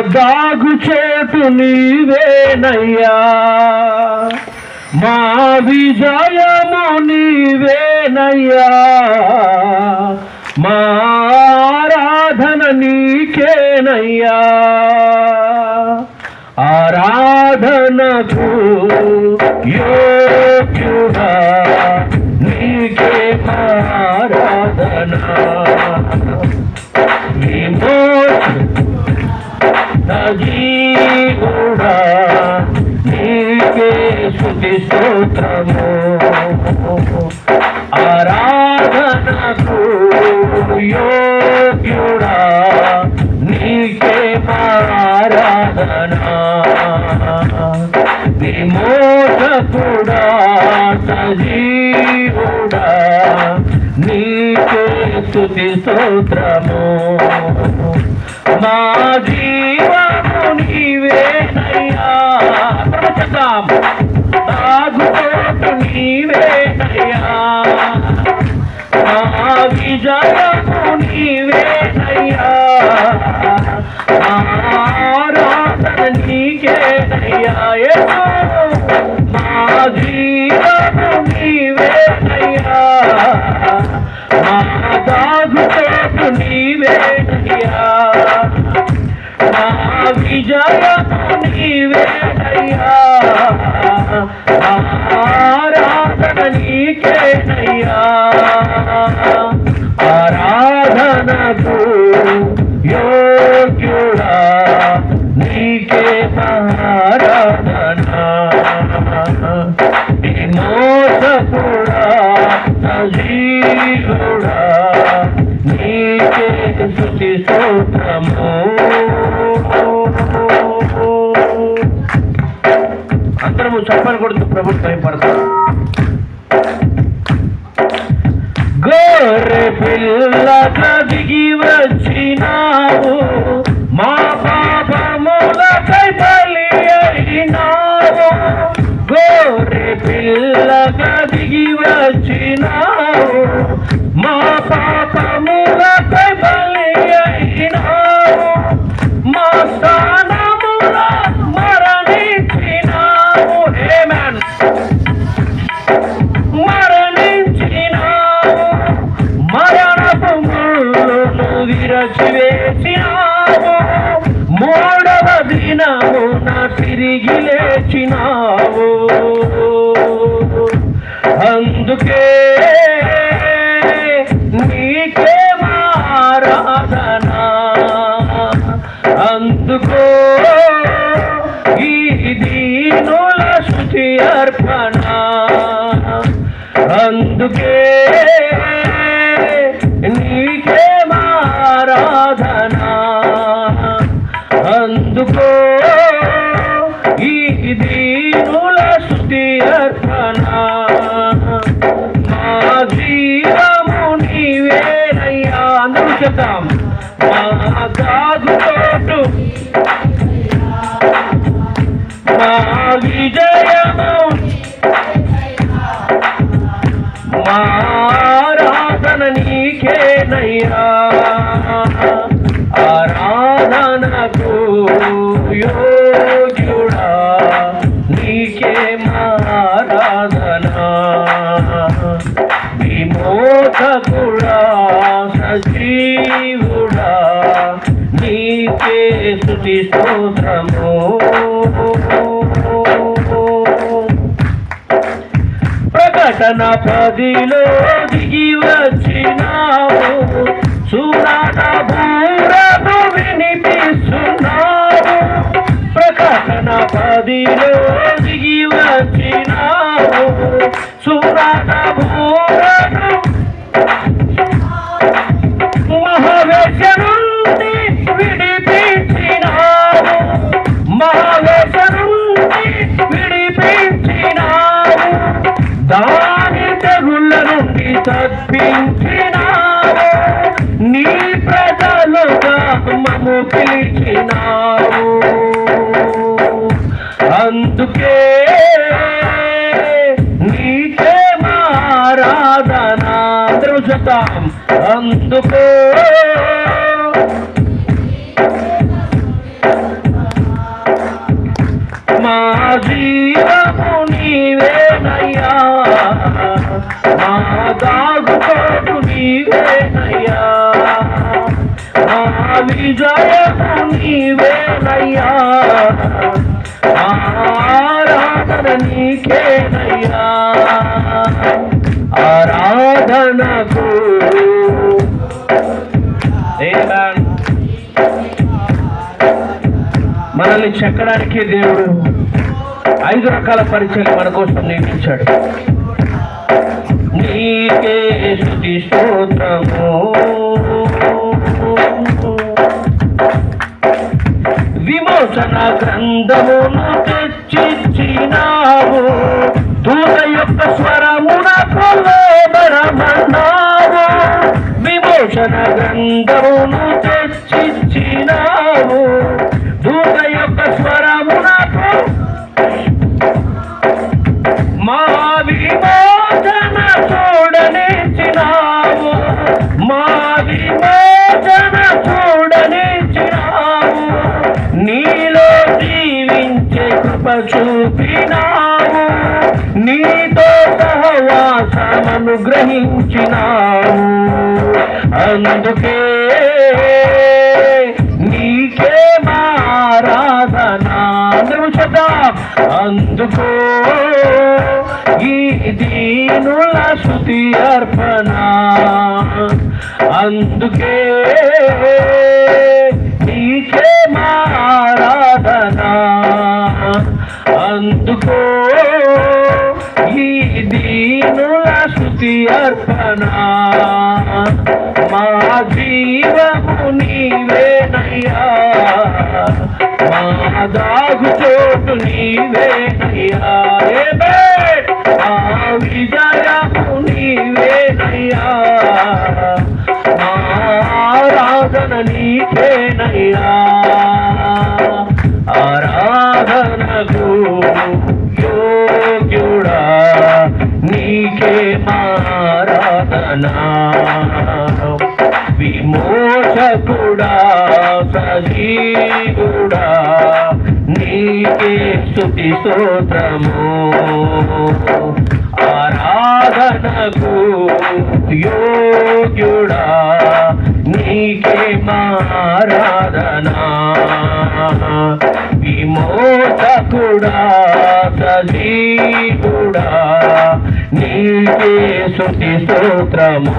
దాగు చోటు నీవేనయ్యా. మా విజయము నీవేనయ్యా. మా ఆరాధన నీకేనయ్యా. ఆరాధనకు యోగ్యుడా నీకే ఆరాధనా. ఆరాధనకు యోగ్యుడా నీకే ఆరాధన విమోచకుడా సజీవుడా నీకే స్తుతి స్తోత్రము. మా జీవము నీవేనయ్యా ప్రవచనం. తాగుతోటు నీవేనయ్యా మా విజయము నీవేనయ్యా ఆరాధన నీకేనయ్యా యేసు. మా జీవము నీవేనయ్యా మా దాగుతోటు నీవేనయ్యా మా విజయము నీవేనయ్యా మా నీకే స్తుతి అందరము చెప్పని కొడుతూ ప్రభుత్వం పడతాం గోరె పిల్ల దిగి వచ్చినావు. తిరిగి లేచినావు. అందుకే నీకే మారాధనా అందుకో ఈ దీనుల శుచి అర్పణ. అందుకే నీకే మారాధన చెప్తాం మా దాగుతోటు మా స్థుతి స్తోత్రము ప్రకటన పదిలో దిగి వచ్చినావు. సునాద బూరను వినిపిస్తున్నావు. ప్రకటన పదిలో నన్ను పిలిచినావు అందుకే నీకే మారాధనా దృశతాం అందుకే మాజీ విజయము నీవేనయ్యా ఆరాధన నీకేనయ్యా ఆరాధనకు మనల్ని చెక్కడానికి దేవుడు ఐదు రకాల పరిచయం మన కోసం నేర్పించాడు. నీకే స్థుతి స్తోత్రము. గ్రంథమును తెచ్చిచ్చినావు దూత యొక్క స్వరమునకు లోబడమన్నావు. విమోచన గ్రంథమును తెచ్చి చూపినావు. నీతో సహవాసమను గ్రహించినావు. అందుకే నీకే మారాధనా అందరూ అందుకో ఈ దీనుల శృతి అర్పణ. అందుకే మా దాగు చోటు సజీవుడా నీకే స్థుతి స్తోత్రము. ఆరాధనకు యోగ్యుడా నీకే మారాధనా. విమోచకుడా సజీవుడా నీకే స్థుతి స్తోత్రము.